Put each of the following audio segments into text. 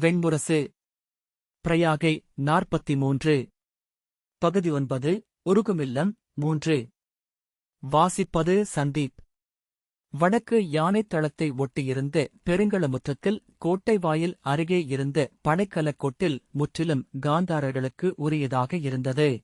வெண்முரசு. பிரயாகை நாற்பத்தி மூன்று பகுதி ஒன்பது உருகுமில்லம் மூன்று. வாசிப்பது சந்தீப். வடக்கு யானைத் தளத்தை ஒட்டியிருந்த பெருங்களமுற்றத்தில் கோட்டை வாயில் அருகே இருந்த படைக்கலக் கோட்டில் முற்றிலும் காந்தாரர்களுக்கு உரியதாக இருந்தது.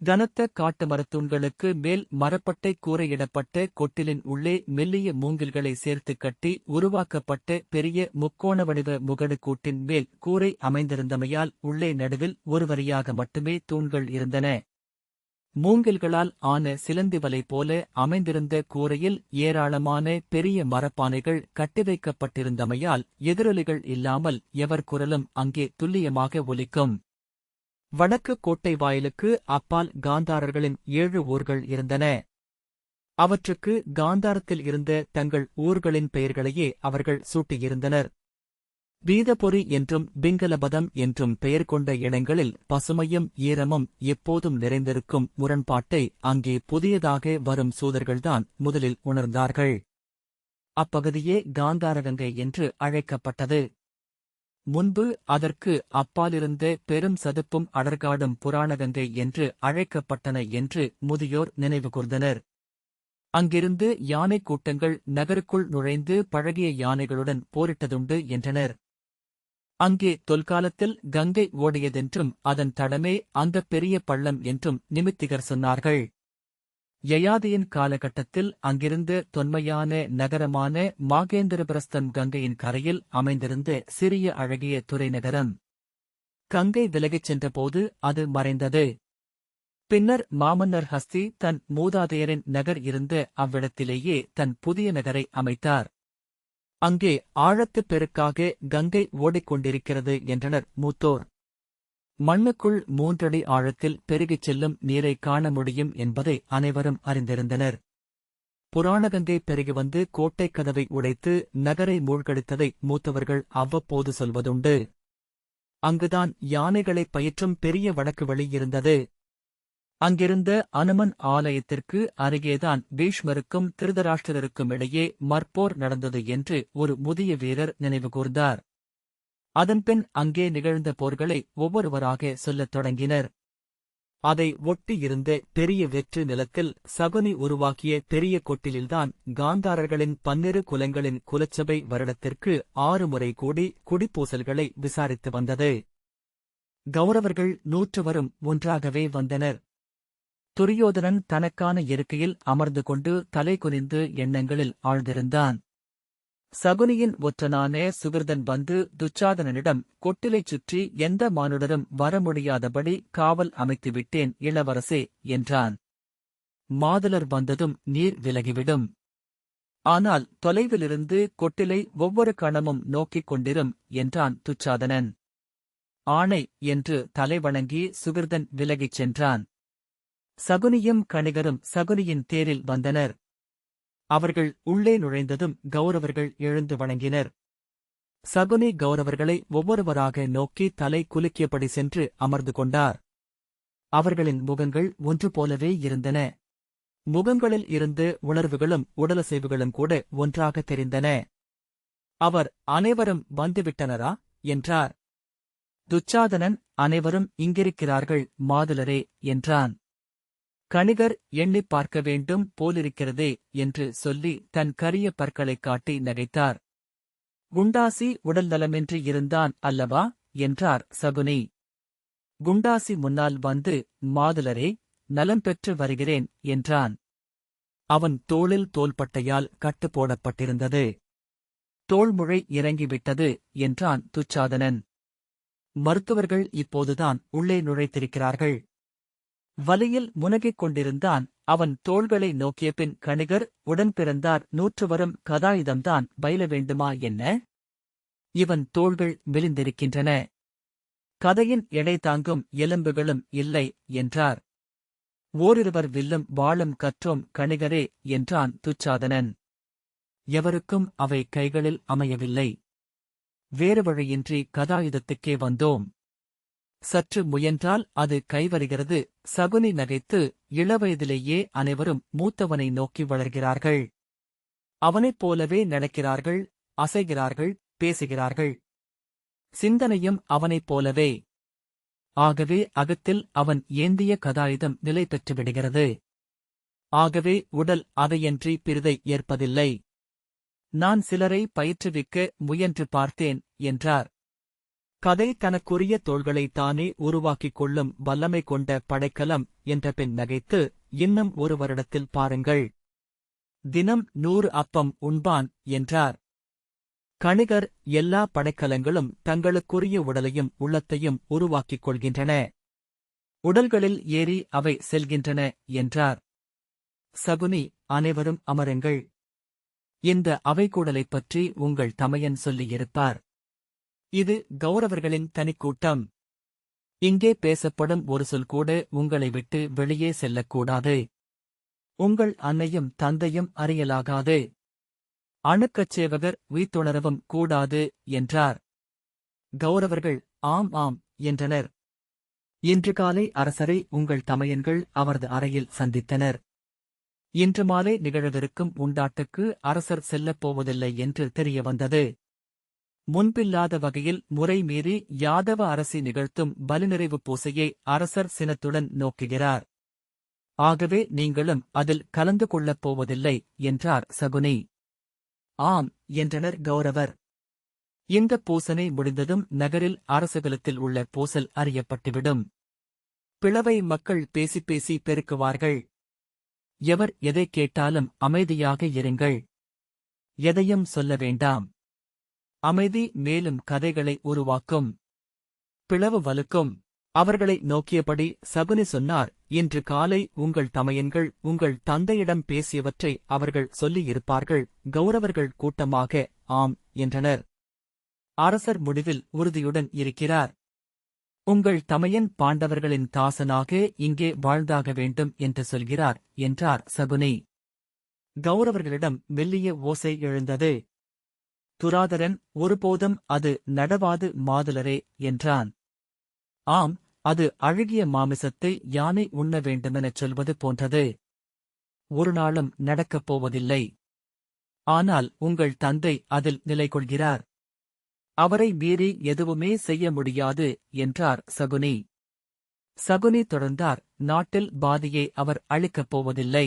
கனத்த காட்டு மரத்தூண்களுக்கு மேல் மரப்பட்டை கூரையிடப்பட்ட கொட்டிலின் உள்ளே மெல்லிய மூங்கில்களை சேர்த்துக் கட்டி உருவாக்கப்பட்ட பெரிய முக்கோண வடிவ முகடு கூட்டின் மேல் கூரை அமைந்திருந்தமையால் உள்ளே நடுவில் ஒருவரியாக மட்டுமே தூண்கள் இருந்தன. மூங்கில்களால் ஆன சிலந்தி வலை போல அமைந்திருந்த கூரையில் ஏராளமான பெரிய மரப்பானைகள் கட்டி வைக்கப்பட்டிருந்தமையால் எதிரொலிகள் இல்லாமல் எவர் குரலும் அங்கே துல்லியமாக ஒலிக்கும். வடக்கு கோட்டை வாயிலுக்கு அப்பால் காந்தாரர்களின் ஏழு ஊர்கள் இருந்தன. அவற்றுக்கு காந்தாரத்தில் இருந்த தங்கள் ஊர்களின் பெயர்களையே அவர்கள் சூட்டியிருந்தனர். பீதபொறி என்றும் பிங்கலபதம் என்றும் பெயர் கொண்ட இடங்களில் பசுமையும் ஈரமும் எப்போதும் நிறைந்திருக்கும் முரண்பாட்டை அங்கே புதியதாக வரும் சூதர்கள்தான் முதலில் உணர்ந்தார்கள். அப்பகுதியே காந்தாரகங்கை என்று அழைக்கப்பட்டது. முன்பு அதற்கு அப்பாலிருந்த பெரும் சதுப்பும் அடர்காடும் புராணகங்கை என்று அழைக்கப்பட்டன என்று முதியோர் நினைவுகூர்ந்தனர் அங்கிருந்து யானைக் கூட்டங்கள் நகருக்குள் நுழைந்து பழகிய யானைகளுடன் போரிட்டதுண்டு என்றனர். அங்கே தொல்காலத்தில் கங்கை ஓடியதென்றும் அதன் தடமே அந்தப் பெரிய பள்ளம் என்றும் நிமித்திகர் சொன்னார்கள். யயாதியின் காலகட்டத்தில் அங்கிருந்து தொன்மையான நகரமான மாகேந்திரபிரஸ்தம் கங்கையின் கரையில் அமைந்திருந்த சிறிய அழகிய துறைநகரம். கங்கை விலகிச் சென்றபோது அது மறைந்தது. பின்னர் மாமன்னர் ஹஸ்தி தன் மூதாதையரின் நகர் இருந்த அவ்விடத்திலேயே தன் புதிய நகரை அமைத்தார். அங்கே ஆழத்துப் பெருக்காக கங்கை ஓடிக்கொண்டிருக்கிறது என்றனர் மூத்தோர். மண்ணுக்குள் மூன்றடி ஆழத்தில் பெருகிச் செல்லும் நீரை காண முடியும் என்பதை அனைவரும் அறிந்திருந்தனர். புராணகங்கை பெருகி வந்து கோட்டைக் கதவை உடைத்து நகரை மூழ்கடித்ததை மூத்தவர்கள் அவ்வப்போது சொல்வதுண்டு. அங்குதான் யானைகளைப் பயிற்றும் பெரிய வடக்கு வழி இருந்தது. அங்கிருந்த அனுமன் ஆலயத்திற்கு அருகேதான் பீஷ்மருக்கும் திருதராஷ்டிரருக்கும் இடையே மற்போர் நடந்தது என்று ஒரு முதிய வீரர் நினைவுகூர்ந்தார் அதன்பின் அங்கே நிகழ்ந்த போர்களை ஒவ்வொருவராக சொல்லத் தொடங்கினர். அதை ஒட்டியிருந்த பெரிய வெற்று நிலத்தில் சகுனி உருவாக்கிய பெரிய கொட்டிலில்தான் காந்தாரர்களின் பன்னிரு குலங்களின் குலச்சபை வருடத்திற்கு ஆறு முறை கூடி குடிப்பூசல்களை விசாரித்து வந்தது. கௌரவர்கள் நூற்றுவரும் ஒன்றாகவே வந்தனர். துரியோதனன் தனக்கான இருக்கையில் அமர்ந்து கொண்டு தலை குனிந்து எண்ணங்களில் ஆழ்ந்திருந்தான். சகுனியின் ஒற்றனான சுகிருதன் வந்து துச்சாதனனிடம் கொட்டிலைச் சுற்றி எந்த மானுடரும் வர முடியாதபடி காவல் அமைத்துவிட்டேன் இளவரசே என்றான். மாதலர் வந்ததும் நீர் விலகிவிடும். ஆனால் தொலைவிலிருந்து கொட்டிலை ஒவ்வொரு கணமும் நோக்கிக் கொண்டிரும் என்றான் துச்சாதனன். ஆணை என்று தலைவணங்கி சுகிருதன் விலகிச் சென்றான். சகுனியும் கணிகரும் சகுனியின் தேரில் வந்தனர். அவர்கள் உள்ளே நுழைந்ததும் கௌரவர்கள் எழுந்து வணங்கினர். சகுனி கௌரவர்களை ஒவ்வொருவராக நோக்கி தலை குலுக்கியபடி சென்று அமர்ந்து கொண்டார். அவர்களின் முகங்கள் ஒன்று போலவே இருந்தன. முகங்களில் இருந்து உணர்வுகளும் உடலசைவுகளும் கூட ஒன்றாக தெரிந்தன. அவர் அனைவரும் வந்துவிட்டனரா? என்றார். துச்சாதனன் அனைவரும் இங்கிருக்கிறார்கள் மாதுலரே என்றான். கணிகர் எண்ணிப் பார்க்க வேண்டும் போலிருக்கிறதே என்று சொல்லி தன் கரிய பற்களைக் காட்டி நகைத்தார். குண்டாசி உடல் நலமின்றி இருந்தான் அல்லவா? என்றார் சகுனி. குண்டாசி முன்னால் வந்து மாதுலரே நலம் பெற்று வருகிறேன் என்றான். அவன் தோளில் தோள்பட்டையால் கட்டு போடப்பட்டிருந்தது. தோள்முழை இறங்கிவிட்டது என்றான் துச்சாதனன். மருத்துவர்கள் இப்போதுதான் உள்ளே நுழைத்திருக்கிறார்கள் வலியில் முனகிக் கொண்டிருந்தான் அவன் தோள்களை நோக்கிய பின் கணிகர் உடன் பிறந்தார் நூற்று வரும் கதாயுதம்தான் பயில வேண்டுமா என்ன? இவன் தோள்கள் மெலிந்திருக்கின்றன கதையின் எடை தாங்கும் எலும்புகளும் இல்லை என்றார். ஓரிருவர் வில்லும் வாழும் கற்றோம் கணிகரே என்றான் துச்சாதனன். எவருக்கும் அவை கைகளில் அமையவில்லை. வேறு வழியின்றி கதாயுதத்துக்கே வந்தோம். சற்று முயன்றால் அது கைவருகிறது. சகுனி நகைத்து இளவயதிலேயே அனைவரும் மூத்தவனை நோக்கி வளர்கிறார்கள். அவனைப் போலவே நடக்கிறார்கள் அசைகிறார்கள் பேசுகிறார்கள். சிந்தனையும் அவனைப் போலவே. ஆகவே அகத்தில் அவன் ஏந்திய கதாயுதம் நிலை பெற்றுவிடுகிறது ஆகவே உடல் அதையன்றி பிரிதை ஏற்பதில்லை. நான் சிலரை பயிற்றுவிக்க முயன்று பார்த்தேன் என்றார். கதை தனக்குரிய தோள்களை தானே உருவாக்கிக் கொள்ளும் வல்லமை கொண்ட படைக்கலம் என்ற பெண் நகைத்து இன்னும் ஒரு வருடத்தில் பாருங்கள். தினம் நூறு அப்பம் உண்பான் என்றார். கணிகர் எல்லா படைக்கலங்களும் தங்களுக்குரிய உடலையும் உள்ளத்தையும் உருவாக்கிக் கொள்கின்றன. உடல்களில் ஏறி அவை செல்கின்றன என்றார். சகுனி அனைவரும் அமருங்கள். இந்த அவைக்கூடலைப் பற்றி உங்கள் தமையன் சொல்லியிருப்பார் இது கௌரவர்களின் தனிக்கூட்டம். இங்கே பேசப்படும் ஒரு சொல் கூட உங்களை விட்டு வெளியே செல்லக்கூடாது. உங்கள் அன்னையும் தந்தையும் அறியலாகாது. அணுக்கச்சேவகர் உய்த்துணரவும் கூடாது என்றார். கௌரவர்கள் ஆம் ஆம் என்றனர். இன்று காலை அரசரை உங்கள் தமையன்கள் அவரது அறையில் சந்தித்தனர். இன்று மாலை நிகழவிருக்கும் உண்டாட்டுக்கு அரசர் செல்லப் போவதில்லை என்று தெரியவந்தது. முன்பில்லாத வகையில் முறைமீறி யாதவ அரசி நிகழ்த்தும் பலிநிறைவு பூசையை அரசர் சினத்துடன் நோக்குகிறார். ஆகவே நீங்களும் அதில் கலந்து கொள்ளப் போவதில்லை என்றார் சகுனி. ஆம் என்றனர் கௌரவர். இந்த பூசனை முடிந்ததும் நகரில் அரசுகளத்தில் உள்ள பூசல் அறியப்பட்டுவிடும். பிளவை மக்கள் பேசிப் பேசி பெருக்குவார்கள். எவர் எதை கேட்டாலும் அமைதியாக இருங்கள். எதையும் சொல்ல வேண்டாம். அமைதி மேலும் கதைகளை உருவாக்கும். பிளவு வலுக்கும். அவர்களை நோக்கியபடி சகுனி சொன்னார் இன்று காலை உங்கள் தமையன்கள் உங்கள் தந்தையிடம் பேசியவற்றை அவர்கள் சொல்லியிருப்பார்கள் கௌரவர்கள் கூட்டமாக ஆம் என்றனர். அரசர் முடிவில் உறுதியுடன் இருக்கிறார். உங்கள் தமையன் பாண்டவர்களின் தாசனாக இங்கே வாழ்ந்தாக வேண்டும் என்று சொல்கிறார் என்றார் சகுனி. கௌரவர்களிடம் மெல்லிய ஓசை எழுந்தது. துராதரன் ஒருபோதும் அது நடவாது மாதுலரே என்றான். ஆம் அது அழுகிய மாமிசத்தை யானை உண்ண வேண்டுமெனச் சொல்வது போன்றது. ஒரு நாளும் நடக்கப் போவதில்லை. ஆனால் உங்கள் தந்தை அதில் நிலை கொள்கிறார் அவரை மீறி எதுவுமே செய்ய முடியாது என்றார் சகுனி. சகுனி தொடர்ந்தார் நாட்டில் பாதியை அவர் அழிக்கப் போவதில்லை.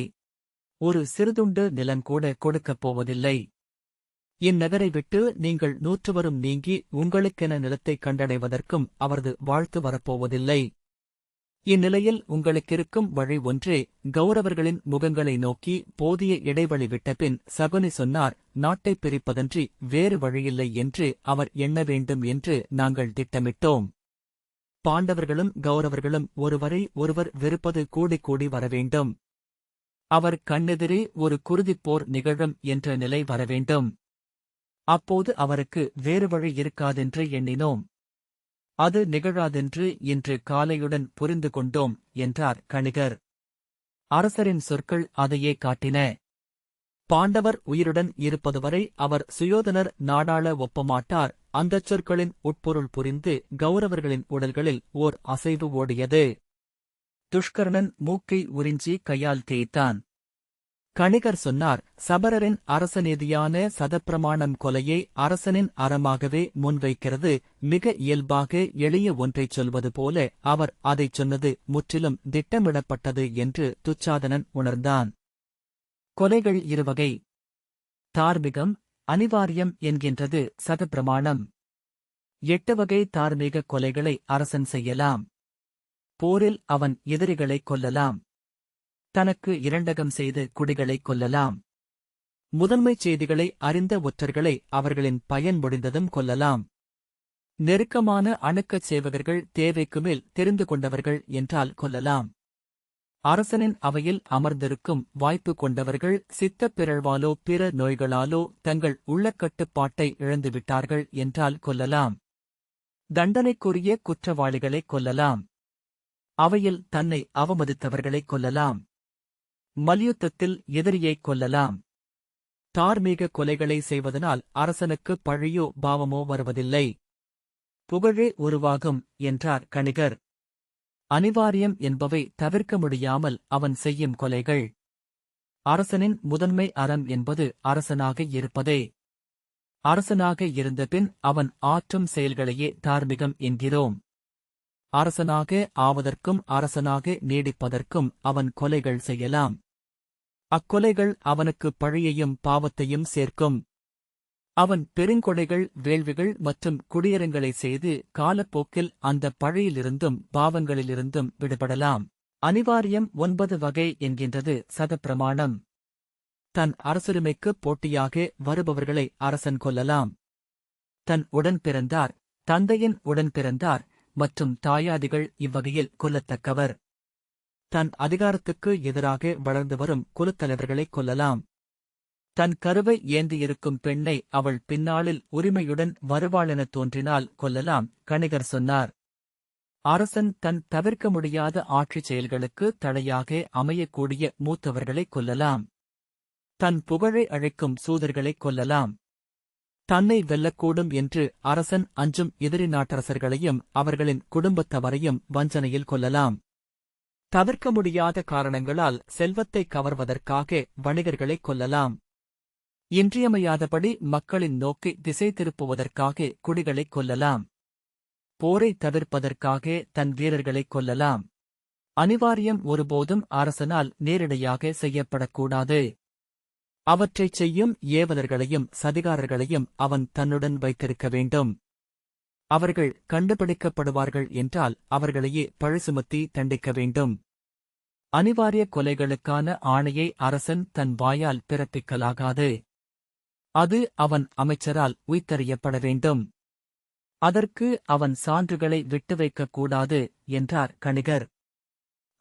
ஒரு சிறுதுண்டு நிலங்கூட கொடுக்கப் போவதில்லை. இந்நகரை விட்டு நீங்கள் நூற்றுவரும் நீங்கி உங்களுக்கென நிலத்தை கண்டடைவதற்கும் அவரது வாழ்த்து வரப்போவதில்லை. இந்நிலையில் உங்களுக்கிருக்கும் வழி ஒன்றே கௌரவர்களின் முகங்களை நோக்கி போதிய இடைவெளி விட்டபின் சகுனி சொன்னார் நாட்டைப் பிரிப்பதன்றி வேறு வழியில்லை என்று அவர் எண்ண வேண்டும் என்று நாங்கள் திட்டமிட்டோம். பாண்டவர்களும் கௌரவர்களும் ஒருவரை ஒருவர் வெறுப்பது கூடி கூடி வரவேண்டும் அவர் கண்ணெதிரே ஒரு குருதிப் போர் நிகழும் என்ற நிலை வரவேண்டும் அப்போது அவருக்கு வேறு வழி இருக்காதென்று எண்ணினோம். அது நிகழாதென்று இன்று காலையுடன் புரிந்து கொண்டோம் என்றார் கணிகர். அரசரின் சொற்கள் அதையே காட்டின. பாண்டவர் உயிருடன் இருப்பதுவரை அவர் சுயோதனர் நாடாள ஒப்பமாட்டார் அந்தச் சொற்களின் உட்பொருள் புரிந்து கௌரவர்களின் உடல்களில் ஓர் அசைவு ஓடியது. துஷ்கர்ணன் மூக்கை உறிஞ்சி கையால் தேய்த்தான். கணிகர் சொன்னார் சபரரின் அரசநீதியான சதப்பிரமாணம் கொலையை அரசனின் அறமாகவே முன்வைக்கிறது. மிக இயல்பாக எளிய ஒன்றைச் சொல்வது போல அவர் அதைச் சொன்னது முற்றிலும் திட்டமிடப்பட்டது என்று துச்சாதனன் உணர்ந்தான். கொலைகள் இருவகை. தார்மீகம் அனிவாரியம் என்கின்றது சதப்பிரமாணம். எட்டு வகை தார்மீக கொலைகளை அரசன் செய்யலாம். போரில் அவன் எதிரிகளைக் கொல்லலாம். தனக்கு இரண்டகம் செய்து குடிகளைக் கொல்லலாம். முதன்மைச் செய்திகளை அறிந்த ஒற்றர்களை அவர்களின் பயன் முடிந்ததும் கொல்லலாம். நெருக்கமான அணுக்கச் சேவகர்கள் தேவைக்கு மேல் தெரிந்து கொண்டவர்கள் என்றால் கொல்லலாம். அரசனின் அவையில் அமர்ந்திருக்கும் வாய்ப்பு கொண்டவர்கள் சித்தப் பிறழ்வாலோ பிற நோய்களாலோ தங்கள் உள்ளக்கட்டுப்பாட்டை இழந்துவிட்டார்கள் என்றால் கொல்லலாம். தண்டனைக்குரிய குற்றவாளிகளைக் கொல்லலாம். அவையில் தன்னை அவமதித்தவர்களைக் கொல்லலாம். மல்யுத்தத்தில் எதிரியைக் கொல்லலாம். தார்மீக கொலைகளை செய்வதனால் அரசனுக்கு பழியோ பாவமோ வருவதில்லை. புகழே உருவாகும் என்றார் கணிகர். அனிவாரியம் என்பவை தவிர்க்க முடியாமல் அவன் செய்யும் கொலைகள். அரசனின் முதன்மை அறம் என்பது அரசனாக இருப்பதே. அரசனாக இருந்தபின் அவன் ஆற்றும் செயல்களையே தார்மீகம் என்கிறோம். அரசனாக ஆவதற்கும் அரசனாக நீடிப்பதற்கும் அவன் கொலைகள் செய்யலாம். அக்கொலைகள் அவனுக்கு பழியையும் பாவத்தையும் சேர்க்கும். அவன் பெருங்கொடைகள் வேள்விகள் மற்றும் குடியரங்களை செய்து காலப்போக்கில் அந்த பழியிலிருந்தும் பாவங்களிலிருந்தும் விடுபடலாம். அனிவாரியம் ஒன்பது வகை என்கின்றது சதப்பிரமாணம். தன் அரசுரிமைக்கு போட்டியாக வருபவர்களை அரசன் கொல்லலாம். தன் உடன் பிறந்தார் தந்தையின் உடன் பிறந்தார் மற்றும் தாயாதிகள் இவ்வகையில் கொல்லத்தக்கவர். தன் அதிகாரத்துக்கு எதிராக வளர்ந்து வரும் குலத்தலைவர்களைக் கொல்லலாம். தன் கருவை ஏந்தியிருக்கும் பெண்ணை அவள் பின்னாளில் உரிமையுடன் வருவாளெனத் தோன்றினால் கொல்லலாம் கணிகர் சொன்னார். அரசன் தன் தவிர்க்க முடியாத ஆட்சிச் செயல்களுக்கு தடையாக அமையக்கூடிய மூத்தவர்களைக் கொல்லலாம். தன் புகழை அழைக்கும் சூதர்களைக் கொல்லலாம். தன்னை வெல்லக்கூடும் என்று அரசன் அஞ்சும் எதிரி நாட்டரசர்களையும் அவர்களின் குடும்பத்தவரையும் வஞ்சனையில் கொல்லலாம். தவிர்க்க முடியாத காரணங்களால் செல்வத்தை கவர்வதற்காக வணிகர்களைக் கொல்லலாம். இன்றியமையாதபடி மக்களின் நோக்கி திசை திருப்புவதற்காக குடிகளைக் கொல்லலாம். போரை தவிர்ப்பதற்காக தன் வீரர்களைக் கொல்லலாம். அனிவாரியம் ஒருபோதும் அரசனால் நேரிடையாக செய்யப்படக்கூடாது. அவற்றைச் செய்யும் ஏவலர்களையும் சதிகாரர்களையும் அவன் தன்னுடன் வைத்திருக்க வேண்டும். அவர்கள் கண்டுபிடிக்கப்படுவார்கள் என்றால் அவர்களையே பழுசுமத்தி தண்டிக்க வேண்டும். அனிவாரிய கொலைகளுக்கான ஆணையை அரசன் தன் வாயால் பிறப்பிக்கலாகாது. அது அவன் அமைச்சரால் உய்த்தறியப்பட வேண்டும். அதற்கு அவன் சான்றுகளை விட்டு வைக்கக்கூடாது என்றார் கணிகர்.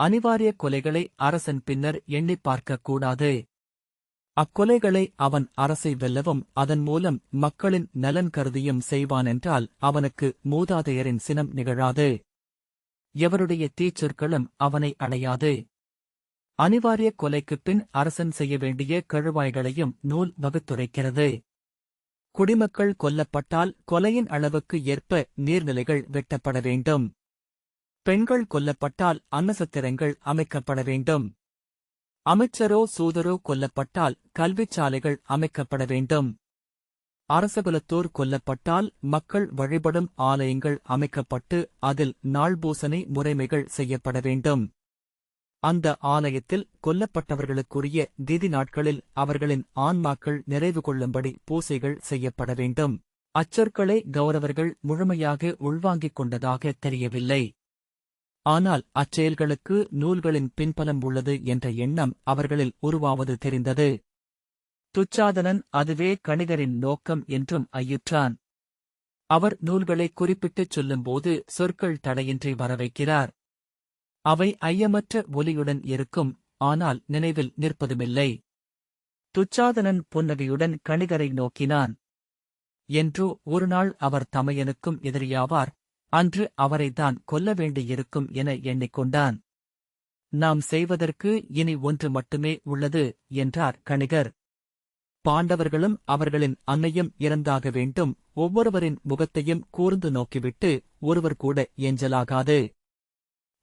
அனிவாரிய கொலைகளை அரசன் பின்னர் எண்ணிப் பார்க்கக்கூடாது அக்கொலைகளை அவன் அரசை வெல்லவும் அதன் மூலம் மக்களின் நலன் கருதியும் செய்வானென்றால் அவனுக்கு மூதாதையரின் சினம் நிகழாது. எவருடைய தீச்சொற்களும் அவனை அடையாது. அனிவாரிய கொலைக்குப் பின் அரசன் செய்ய வேண்டிய கழுவாய்களையும் நூல் வகுத்துரைக்கிறது. குடிமக்கள் கொல்லப்பட்டால் கொலையின் அளவுக்கு ஏற்ப நீர்நிலைகள் வெட்டப்பட வேண்டும். பெண்கள் கொல்லப்பட்டால் அன்னசத்திரங்கள் அமைக்கப்பட வேண்டும். அமைச்சரோ சூதரோ கொல்லப்பட்டால் கல்விச்சாலைகள் அமைக்கப்பட வேண்டும். அரசகுலத்தோர் கொல்லப்பட்டால் மக்கள் வழிபடும் ஆலயங்கள் அமைக்கப்பட்டு அதில் நாள்பூசனை முறைமைகள் செய்யப்பட வேண்டும். அந்த ஆலயத்தில் கொல்லப்பட்டவர்களுக்குரிய திதி நாட்களில் அவர்களின் ஆன்மாக்கள் நிறைவு கொள்ளும்படி பூசைகள் செய்யப்பட வேண்டும். அச்சொற்களை கௌரவர்கள் முழுமையாக உள்வாங்கிக் கொண்டதாக தெரியவில்லை. ஆனால் அச்செயல்களுக்கு நூல்களின் பின்பலம் உள்ளது என்ற எண்ணம் அவர்களில் உருவாவது தெரிந்தது. துச்சாதனன் அதுவே கணிகரின் நோக்கம் என்றும் ஐயுற்றான். அவர் நூல்களை குறிப்பிட்டுச் சொல்லும்போது சொற்கள் தடையின்றி வரவைக்கிறார். அவை ஐயமற்ற ஒலியுடன் இருக்கும் ஆனால் நினைவில் நிற்பதுமில்லை. துச்சாதனன் புன்னகையுடன் கணிகரை நோக்கினான். என்றோ ஒருநாள் அவர் தமையனுக்கும் எதிரியாவார் அன்று அவரைத்தான் கொல்ல வேண்டியிருக்கும் என எண்ணிக்கொண்டான். நாம் செய்வதற்கு இனி ஒன்று மட்டுமே உள்ளது என்றார் கணிகர். பாண்டவர்களும் அவர்களின் அன்னையும் இறந்தாக வேண்டும் ஒவ்வொருவரின் முகத்தையும் கூர்ந்து நோக்கிவிட்டு ஒருவர் கூட எஞ்சலாகாது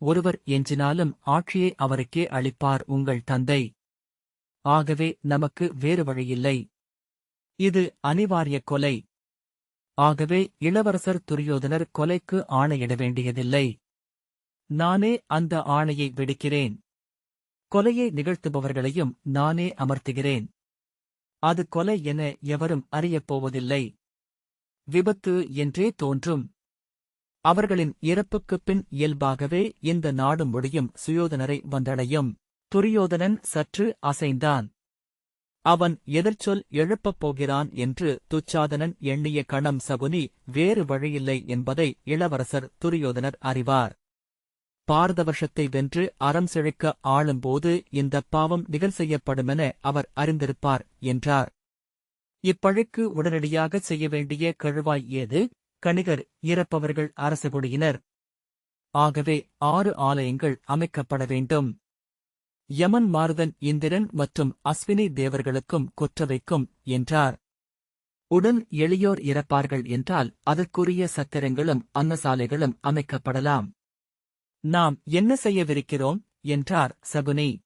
ஒருவர் எஞ்சினாலும் ஆட்சியை அவருக்கே அளிப்பார் உங்கள் தந்தை. ஆகவே நமக்கு வேறு வழியில்லை. இது அனிவாரிய கொலை. ஆகவே இளவரசர் துரியோதனர் கொலைக்கு ஆணையிட வேண்டியதில்லை. நானே அந்த ஆணையை வெடிக்கிறேன். கொலையை நிகழ்த்துபவர்களையும் நானே அமர்த்துகிறேன். அது கொலை என எவரும் அறியப் போவதில்லை. விபத்து என்றே தோன்றும். அவர்களின் இறப்புக்குப் பின் இயல்பாகவே இந்த நாடு முடியும் சுயோதனரை வந்தடையும். துரியோதனன் சற்று அசைந்தான். அவன் எதிர்ச்சொல் எழுப்பப் போகிறான் என்று துச்சாதனன் எண்ணிய கணம் சகுனி வேறு வழியில்லை என்பதை இளவரசர் துரியோதனர் அறிவார். பாரதவர்ஷத்தை வென்று அறம் செழிக்க ஆளும்போது இந்த பாவம் நிகழ் செய்யப்படுமென அவர் அறிந்திருப்பார் என்றார். இப்பழிக்கு உடனடியாக செய்ய வேண்டிய கழுவாய் ஏது? கணிகர் இறப்பவர்கள் அரசகுடியினர். ஆகவே ஆறு ஆலயங்கள் அமைக்கப்பட வேண்டும். யமன் மாருதன் இந்திரன் மற்றும் அஸ்வினி தேவர்களுக்கும் குற்றவைக்கும் என்றார். உடன் எளியோர் இறப்பார்கள் என்றால் அதற்குரிய சத்திரங்களும் அன்னசாலைகளும் அமைக்கப்படலாம். நாம் என்ன செய்யவிருக்கிறோம்? என்றார் சகுனி.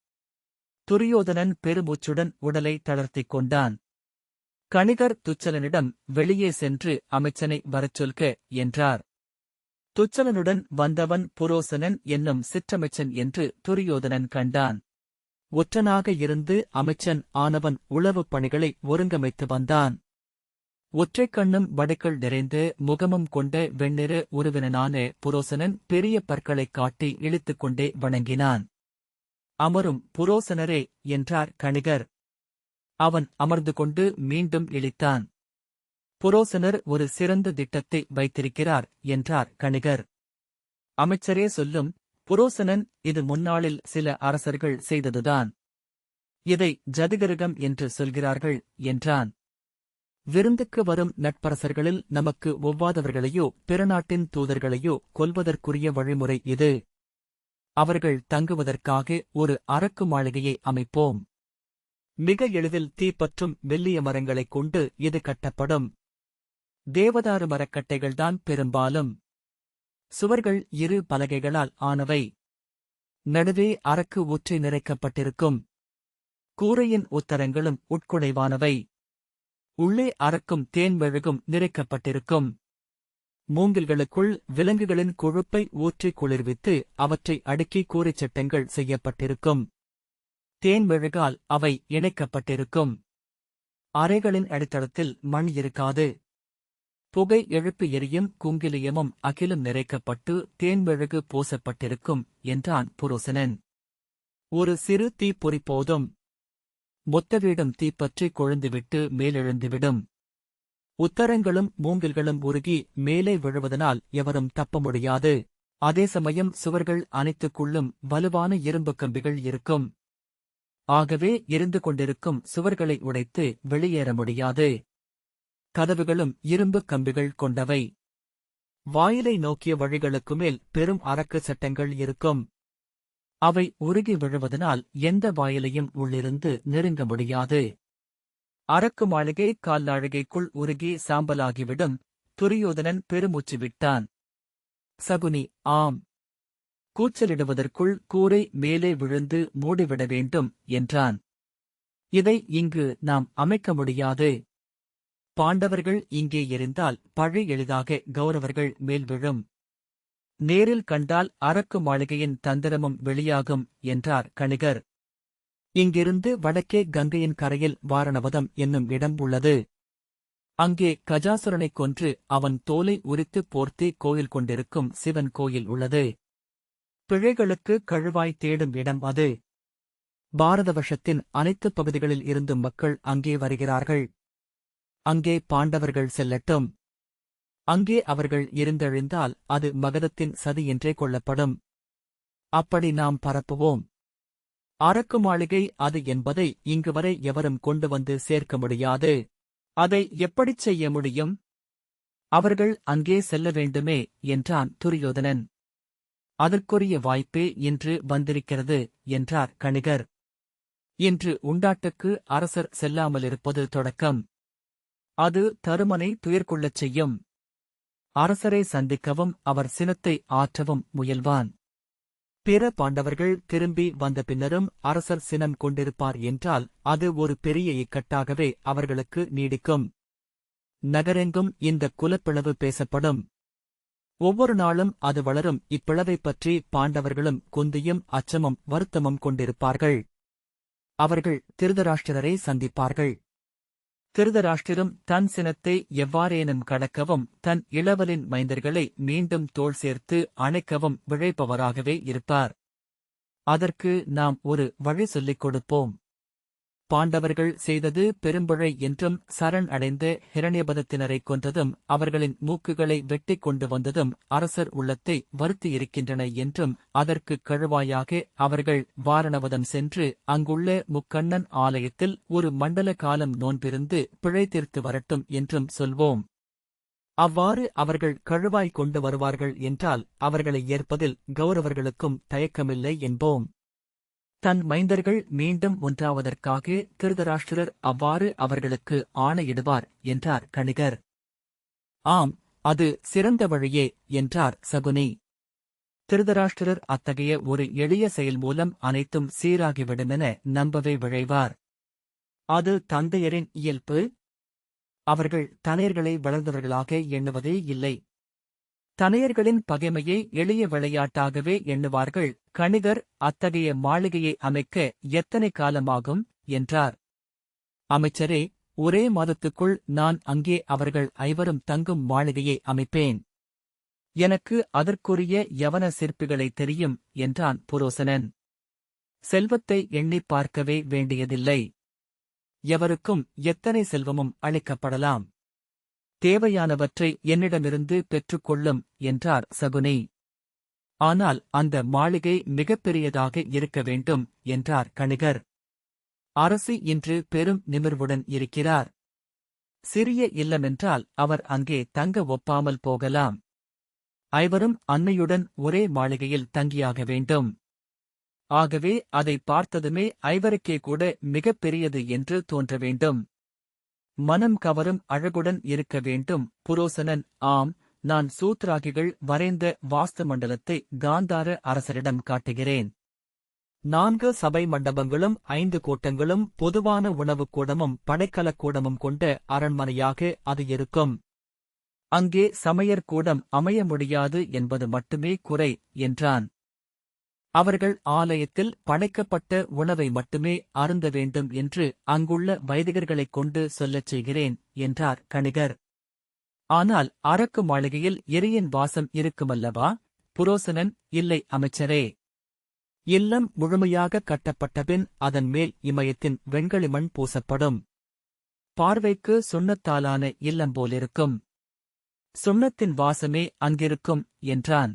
துரியோதனன் பெருமூச்சுடன் உடலை தளர்த்திக் கொண்டான். கணிகர் துச்சலனிடம் வெளியே சென்று அமைச்சனை வரச் சொல்க என்றார். துச்சலனுடன் வந்தவன் புரோசனன் என்னும் சிற்றமைச்சன் என்று துரியோதனன் கண்டான். ஒற்றனாக இருந்து அமைச்சன் ஆனவன் உளவுப் பணிகளை ஒருங்கமைத்து வந்தான். ஒற்றைக் கண்ணும் வடுக்கள் நிறைந்து முகமும் கொண்ட வெண்ணிற உருவினனான புரோசனன் பெரிய பற்களைக் காட்டி இழுத்துக் கொண்டே வணங்கினான். அமரும் புரோசனரே என்றார் கணிகர். அவன் அமர்ந்து கொண்டு மீண்டும் இழித்தான். புரோசனர் ஒரு சிறந்த திட்டத்தை வைத்திருக்கிறார் என்றார் கணிகர். அமைச்சரே சொல்லும் புரோசனன் இது முன்னாளில் சில அரசர்கள் செய்ததுதான். இதை ஜதிகருகம் என்று சொல்கிறார்கள் என்றான். விருந்துக்கு வரும் நட்பரசர்களில் நமக்கு ஒவ்வாதவர்களையோ பிறநாட்டின் தூதர்களையோ கொல்வதற்குரிய வழிமுறை இது. அவர்கள் தங்குவதற்காக ஒரு அரக்கு மாளிகையை அமைப்போம். மிக எளிதில் தீப்பற்றும் மெல்லிய மரங்களைக் கொண்டு இது கட்டப்படும். தேவதாரு மரக்கட்டைகள்தான் பெரும்பாலும். சுவர்கள் இரு பலகைகளால் ஆனவை. நடுவே அரக்கு ஊற்றி நிறைக்கப்பட்டிருக்கும். கூரையின் உத்தரங்களும் உட்குடைவானவை உள்ளே அரக்கும் தேன் மெழுகும் நிறைக்கப்பட்டிருக்கும். மூங்கில்களுக்குள் விலங்குகளின் கொழுப்பை ஊற்றி குளிர்வித்து அவற்றை அடுக்கி கூரைச் சட்டங்கள் செய்யப்பட்டிருக்கும். தேன் மெழுகால் அவை இணைக்கப்பட்டிருக்கும். அறைகளின் அடித்தளத்தில் மண் இருக்காது. புகை எழுப்பு எரியும் குங்கிலியமும் அகிலும் நிறைக்கப்பட்டு தேன்மெழுகு பூசப்பட்டிருக்கும் என்றான் புரோசனன் ஒரு சிறு தீப்பொறி போதும். மொத்த வீடும் தீப்பற்றி கொழுந்துவிட்டு மேலெழுந்துவிடும். உத்தரங்களும் மூங்கில்களும் உருகி மேலே விழுவதனால் எவரும் தப்ப முடியாது. அதே சமயம் சுவர்கள் அனைத்துக்குள்ளும் வலுவான இரும்பு கம்பிகள் இருக்கும். ஆகவே எரிந்து கொண்டிருக்கும் சுவர்களை உடைத்து வெளியேற முடியாது. கதவுகளும் இரும்பு கம்பிகள் கொண்டவை. வாயிலை நோக்கிய வழிகளுக்கு மேல் பெரும் அரக்கு சட்டங்கள் இருக்கும். அவை உருகி விழுவதனால் எந்த வாயிலையும் உள்ளிருந்து நெருங்க முடியாது. அரக்கு மாளிகை கால்நாழிகைக்குள் உருகி சாம்பலாகிவிடும். துரியோதனன் பெருமூச்சு விட்டான். சகுனி ஆம். கூச்சலிடுவதற்குள் கூரை மேலே விழுந்து மூடிவிட வேண்டும் என்றான். இதை இங்கு நாம் அமைக்க முடியாது. பாண்டவர்கள் இங்கே எரிந்தால் பழி எளிதாக கௌரவர்கள் மேல் விழும். நேரில் கண்டால் அரக்கு மாளிகையின் தந்திரமும் வெளியாகும் என்றார் கணிகர். இங்கிருந்து வடக்கே கங்கையின் கரையில் வாரணவதம் என்னும் இடம் உள்ளது. அங்கே கஜாசுரனைக் கொன்று அவன் தோலை உரித்து போர்த்தி கோயில் கொண்டிருக்கும் சிவன் கோயில் உள்ளது. பிழைகளுக்கு கழுவாய் தேடும் இடம் அது. பாரதவர்ஷத்தின் அனைத்து பகுதிகளில் இருந்தும் மக்கள் அங்கே வருகிறார்கள். அங்கே பாண்டவர்கள் செல்லட்டும். அங்கே அவர்கள் இருந்தெழுந்தால் அது மகதத்தின் சதி என்றே கொள்ளப்படும். அப்படி நாம் பரப்புவோம். அரக்கு மாளிகை அது என்பதை இங்கு வரை எவரும் கொண்டு வந்து சேர்க்க முடியாது. அதை எப்படிச் செய்ய முடியும்? அவர்கள் அங்கே செல்ல வேண்டுமே என்றான் துரியோதனன். அதற்குரிய வாய்ப்பே இன்று வந்திருக்கிறது என்றார் கணிகர். இன்று உண்டாட்டுக்கு அரசர் செல்லாமலிருப்பது தொடக்கம். அது தருமனை துயர்கொள்ளச் செய்யும். அரசரை சந்திக்கவும் அவர் சினத்தை ஆற்றவும் முயல்வான். பிற பாண்டவர்கள் திரும்பி வந்த பின்னரும் அரசர் சினம் கொண்டிருப்பார் என்றால் அது ஒரு பெரிய இக்கட்டாகவே அவர்களுக்கு நீடிக்கும். நகரெங்கும் இந்த குலப்பிளவு பேசப்படும். ஒவ்வொரு நாளும் அது வளரும். இப்பிளவைப் பற்றி பாண்டவர்களும் குந்தியும் அச்சமும் வருத்தமும் கொண்டிருப்பார்கள். அவர்கள் திருதராஷ்டிரரை சந்திப்பார்கள். திருதராஷ்டிரம் தன் சினத்தை எவ்வாறேனும் கடக்கவும் தன் இளவலின் மைந்தர்களை மீண்டும் தோள் சேர்த்து அணைக்கவும் விழைப்பவராகவே இருப்பார். அதற்கு நாம் ஒரு வழி சொல்லிக் கொடுப்போம். பாண்டவர்கள் செய்தது பெரும்பிழை என்றும் சரண் அடைந்து ஹிரண்யபதத்தினரைக் கொன்றதும் அவர்களின் மூக்குகளை வெட்டிக் கொண்டு வந்ததும் அரசர் உள்ளத்தை வருத்தியிருக்கின்றன என்றும் அதற்குக் கழுவாயாக அவர்கள் வாரணவதம் சென்று அங்குள்ள முக்கண்ணன் ஆலயத்தில் ஒரு மண்டல காலம் நோன்பிருந்து பிழை தீர்த்து வரட்டும் என்றும் சொல்வோம். அவ்வாறு அவர்கள் கழுவாய் கொண்டு வருவார்கள் என்றால் அவர்களை ஏற்பதில் கௌரவர்களுக்கும் தயக்கமில்லை என்போம். தன் மைந்தர்கள் மீண்டும் ஒன்றாவதற்காக திருதராஷ்டிரர் அவ்வாறு அவர்களுக்கு ஆணையிடுவார் என்றார் கணிகர். ஆம் அது சிறந்த வழியே என்றார் சகுனி. திருதராஷ்டிரர் அத்தகைய ஒரு எளிய செயல் மூலம் அனைத்தும் சீராகிவிடுமென நம்பவே விழைவார். அது தந்தையரின் இயல்பு? அவர்கள் தனையர்களை வளர்ந்தவர்களாக எண்ணுவதே இல்லை. தனையர்களின் பகைமையை எளிய விளையாட்டாகவே எண்ணுவார்கள். கணிகர் அத்தகைய மாளிகையை அமைக்க எத்தனை காலமாகும்? என்றார். அமைச்சரே ஒரே மாதத்துக்குள் நான் அங்கே அவர்கள் ஐவரும் தங்கும் மாளிகையை அமைப்பேன். எனக்கு அதற்குரிய யவன சிற்பிகளை தெரியும் என்றான் புரோசனன். செல்வத்தை எண்ணிப் பார்க்கவே வேண்டியதில்லை. எவருக்கும் எத்தனை செல்வமும் அளிக்கப்படலாம்? தேவையானவற்றை என்னிடமிருந்து பெற்றுக்கொள்ளும் என்றார் சகுனி. ஆனால் அந்த மாளிகை மிகப்பெரியதாக இருக்க வேண்டும் என்றார் கணிகர். அரசு இன்று பெரும் நிமிர்வுடன் இருக்கிறார். சிறிய இல்லமென்றால் அவர் அங்கே தங்க ஒப்பாமல் போகலாம். ஐவரும் அன்னையுடன் ஒரே மாளிகையில் தங்கியாக வேண்டும். ஆகவே அதை பார்த்ததுமே ஐவருக்கே கூட மிகப்பெரியது என்று தோன்ற வேண்டும். மனம் கவரும் அழகுடன் இருக்க வேண்டும். புரோசனன் ஆம் நான் சூத்ராகிகள் வரைந்த வாஸ்து மண்டலத்தை காந்தார அரசரிடம் காட்டுகிறேன். நான்கு சபை மண்டபங்களும் ஐந்து கூட்டங்களும் பொதுவான உணவுக் கூடமும் படைக்கலக் கூடமும் கொண்ட அரண்மனையாக அது இருக்கும். அங்கே சமையற் கூடம் அமைய முடியாது என்பது மட்டுமே குறை என்றான். அவர்கள் ஆலயத்தில் படைக்கப்பட்ட உணவை மட்டுமே அருந்த வேண்டும் என்று அங்குள்ள வைதிகர்களைக் கொண்டு சொல்லச் செய்கிறேன் என்றார் கணிகர். ஆனால் அரக்கு மாளிகையில் எரியின் வாசம் இருக்குமல்லவா? புரோசனன் இல்லை அமைச்சரே. இல்லம் முழுமையாக கட்டப்பட்டபின் அதன் மேல் இமயத்தின் வெண்களிமண் பூசப்படும். பார்வைக்கு சுண்ணத்தாலான இல்லம் போலிருக்கும். சுண்ணத்தின் வாசமே அங்கிருக்கும் என்றான்.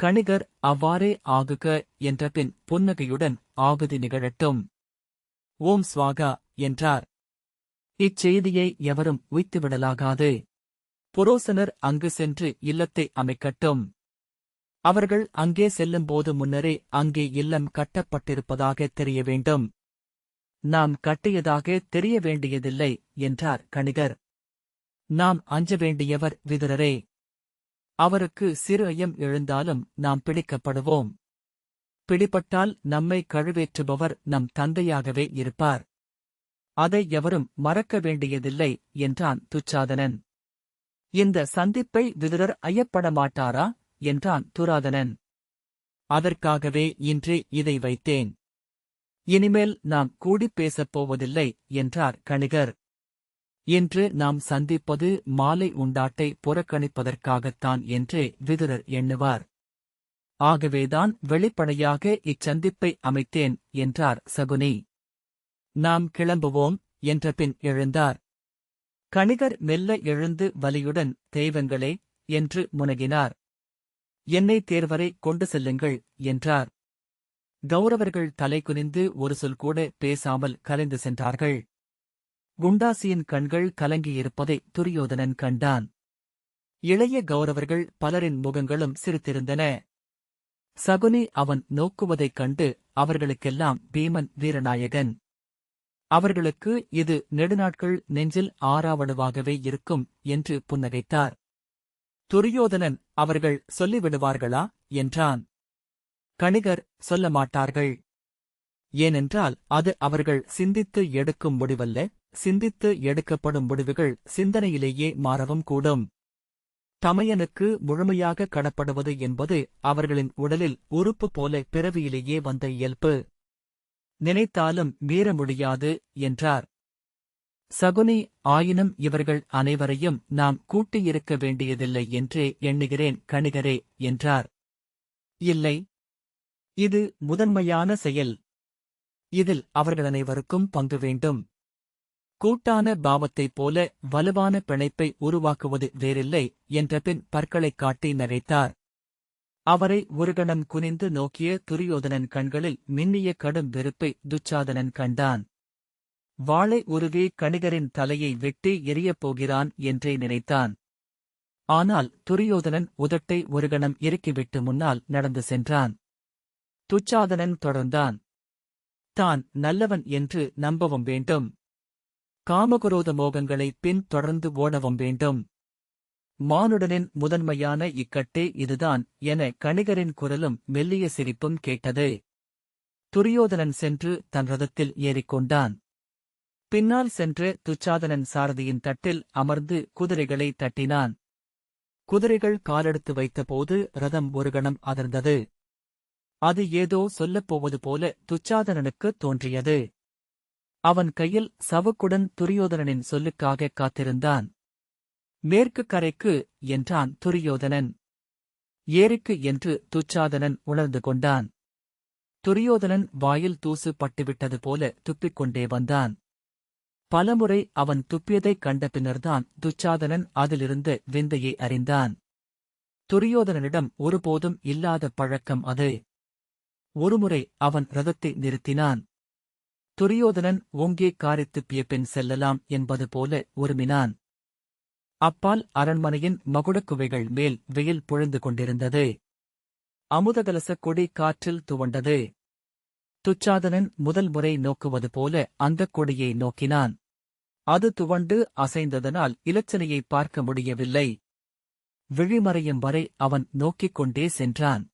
கணிகர் அவ்வாறே ஆகுக என்ற பின் புன்னகையுடன் ஆகுதி நிகழட்டும். ஓம் ஸ்வாகா என்றார். இச்செய்தியை எவரும் உய்த்துவிடலாகாது. புரோசனர் அங்கு சென்று இல்லத்தை அமைக்கட்டும். அவர்கள் அங்கே செல்லும்போது முன்னரே அங்கே இல்லம் கட்டப்பட்டிருப்பதாக தெரிய வேண்டும். நாம் கட்டியதாக தெரிய வேண்டியதில்லை என்றார் கணிகர். நாம் அஞ்ச வேண்டியவர் விதுரரே. அவருக்கு சிறு ஐயம் எழுந்தாலும் நாம் பிடிக்கப்படுவோம். பிடிபட்டால் நம்மை கழுவேற்றுபவர் நம் தந்தையாகவே இருப்பார். அதை எவரும் மறக்க வேண்டியதில்லை என்றான் துச்சாதனன். இந்த சந்திப்பை விதுரர் ஐயப்பட மாட்டாரா? என்றான் துராதனன். அதற்காகவே இன்று இதை வைத்தேன். இனிமேல் நாம் கூடிப் பேசப் போவதில்லை என்றார் கணிகர். இன்று நாம் சந்திப்பது மாலை உண்டாட்டை புறக்கணிப்பதற்காகத்தான் என்று விதுரர் எண்ணுவார். ஆகவேதான் வெளிப்படையாக இச்சந்திப்பை அமைத்தேன் என்றார் சகுனி. நாம் கிளம்புவோம் என்ற பின் எழுந்தார். கணிகர் மெல்ல எழுந்து வலியுடன் தெய்வங்களே என்று முனகினார். என்னை தேர்வரை கொண்டு செல்லுங்கள் என்றார். கௌரவர்கள் தலை குனிந்து ஒரு சொல் கூட பேசாமல் கலைந்து சென்றார்கள். குண்டாசியின் கண்கள் கலங்கியிருப்பதை துரியோதனன் கண்டான். இளைய கௌரவர்கள் பலரின் முகங்களும் சிரித்திருந்தன. சகுனி அவன் நோக்குவதைக் கண்டு அவர்களுக்கெல்லாம் பீமன் வீரநாயகன். அவர்களுக்கு இது நெடுநாட்கள் நெஞ்சில் ஆறாவடுவாகவே இருக்கும் என்று புன்னகைத்தார். துரியோதனன் அவர்கள் சொல்லிவிடுவார்களா? என்றான். கணிகர் சொல்ல மாட்டார்கள் ஏனென்றால் அது அவர்கள் சிந்தித்து எடுக்கும் முடிவல்ல. சிந்தித்து எடுக்கப்படும் முடிவுகள் சிந்தனையிலேயே மாறவும் கூடும். தமையனுக்கு முழுமையாக கடப்படுவது என்பது அவர்களின் உடலில் உறுப்பு போல பிறவியிலேயே வந்த இயல்பு. நினைத்தாலும் மீற முடியாது என்றார். சகுனி ஆயினும் இவர்கள் அனைவரையும் நாம் கூட்டியிருக்க வேண்டியதில்லை என்றே எண்ணுகிறேன் கணிகரே என்றார். இல்லை. இது முதன்மையான செயல். இதில் அவர்கள் அனைவருக்கும் பங்கு வேண்டும். கூட்டான பாவத்தைப் போல வலுவான பிணைப்பை உருவாக்குவது வேறில்லை என்ற பின் பற்களைக் காட்டி நகைத்தார் அவரை ஒருகணம் குனிந்து நோக்கிய துரியோதனன் கண்களில் மின்னிய கடும் வெறுப்பை துச்சாதனன் கண்டான். வாளை உருவி கணிகரின் தலையை வெட்டி எரியப் போகிறான் என்றே நினைத்தான். ஆனால் துரியோதனன் உதட்டை ஒருகணம் இறுக்கிவிட்டு முன்னால் நடந்து சென்றான். துச்சாதனன் தொடர்ந்தான். தான் நல்லவன் என்று நம்பவும் வேண்டும். காமகுரோத மோகங்களை பின் தொடர்ந்து ஓடவும் வேண்டும். மானுடனின் முதன்மையான இக்கட்டே இதுதான் என கணிகரின் குரலும் மெல்லிய சிரிப்பும் கேட்டது. துரியோதனன் சென்று தன் ரதத்தில் ஏறிக்கொண்டான் பின்னால் சென்று துச்சாதனன் சாரதியின் தட்டில் அமர்ந்து குதிரைகளை தட்டினான். குதிரைகள் காலெடுத்து வைத்தபோது ரதம் ஒரு கணம் அதிர்ந்தது அது ஏதோ சொல்லப் போவது போல துச்சாதனனுக்கு தோன்றியது. அவன் கையில் சவுக்குடன் துரியோதனனின் சொல்லுக்காக காத்திருந்தான். மேற்கு கரைக்கு என்றான் துரியோதனன். ஏரிக்கு என்று துச்சாதனன் உணர்ந்து கொண்டான். துரியோதனன் வாயில் தூசு பட்டுவிட்டது போல துப்பிக் கொண்டே வந்தான். பலமுறை அவன் துப்பியதைக் கண்ட பின்னர்தான் துச்சாதனன் அதிலிருந்து விந்தையை அறிந்தான். துரியோதனனிடம் ஒருபோதும் இல்லாத பழக்கம் அது. ஒருமுறை அவன் ரதத்தை நிறுத்தினான். துரியோதனன் ஓங்கே காரித்துப்பிய பின் செல்லலாம் என்பது போல உருமினான். அப்பால் அரண்மனையின் மகுடக்குவைகள் மேல் வெயில் புழுந்து கொண்டிருந்தது. அமுதகலச கொடி காற்றில் துவண்டது. துச்சாதனன் முதல் முறை நோக்குவது போல அந்தக் கொடியை நோக்கினான். அது துவண்டு அசைந்ததனால் இலச்சனையை பார்க்க முடியவில்லை. விழிமறையும் வரை அவன் நோக்கிக் கொண்டே சென்றான்.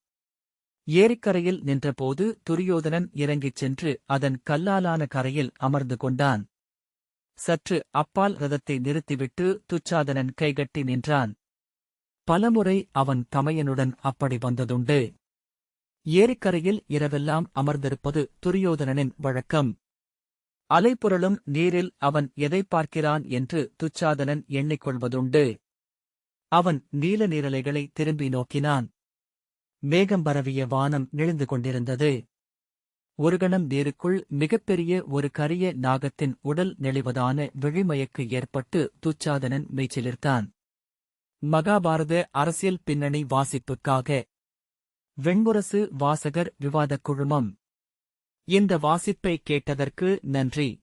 ஏரிக்கரையில் நின்றபோது துரியோதனன் இறங்கிச் சென்று அதன் கல்லாலான கரையில் அமர்ந்து கொண்டான். சற்று அப்பால் ரதத்தை நிறுத்திவிட்டு துச்சாதனன் கைகட்டி நின்றான். பலமுறை அவன் தமையனுடன் அப்படி வந்ததுண்டு. ஏரிக்கரையில் இரவெல்லாம் அமர்ந்திருப்பது துரியோதனனின் வழக்கம். அலைப்புரளும் நீரில் அவன் எதைப் பார்க்கிறான் என்று துச்சாதனன் எண்ணிக்கொள்வதுண்டு. அவன் நீல நீரலைகளை திரும்பி நோக்கினான். மேகம் பரவிய வானம் நெளிந்து கொண்டிருந்தது. ஒரு கணம் நீருக்குள் மிகப்பெரிய ஒரு கரிய நாகத்தின் உடல் நெளிவதான விழிமயக்கு ஏற்பட்டு துச்சாதனன் மெய்ச்சிலிர்த்தான். மகாபாரத அரசியல் பின்னணி வாசிப்புக்காக. வெண்முரசு வாசகர் விவாதக் குழுமம். இந்த வாசிப்பை கேட்டதற்கு நன்றி.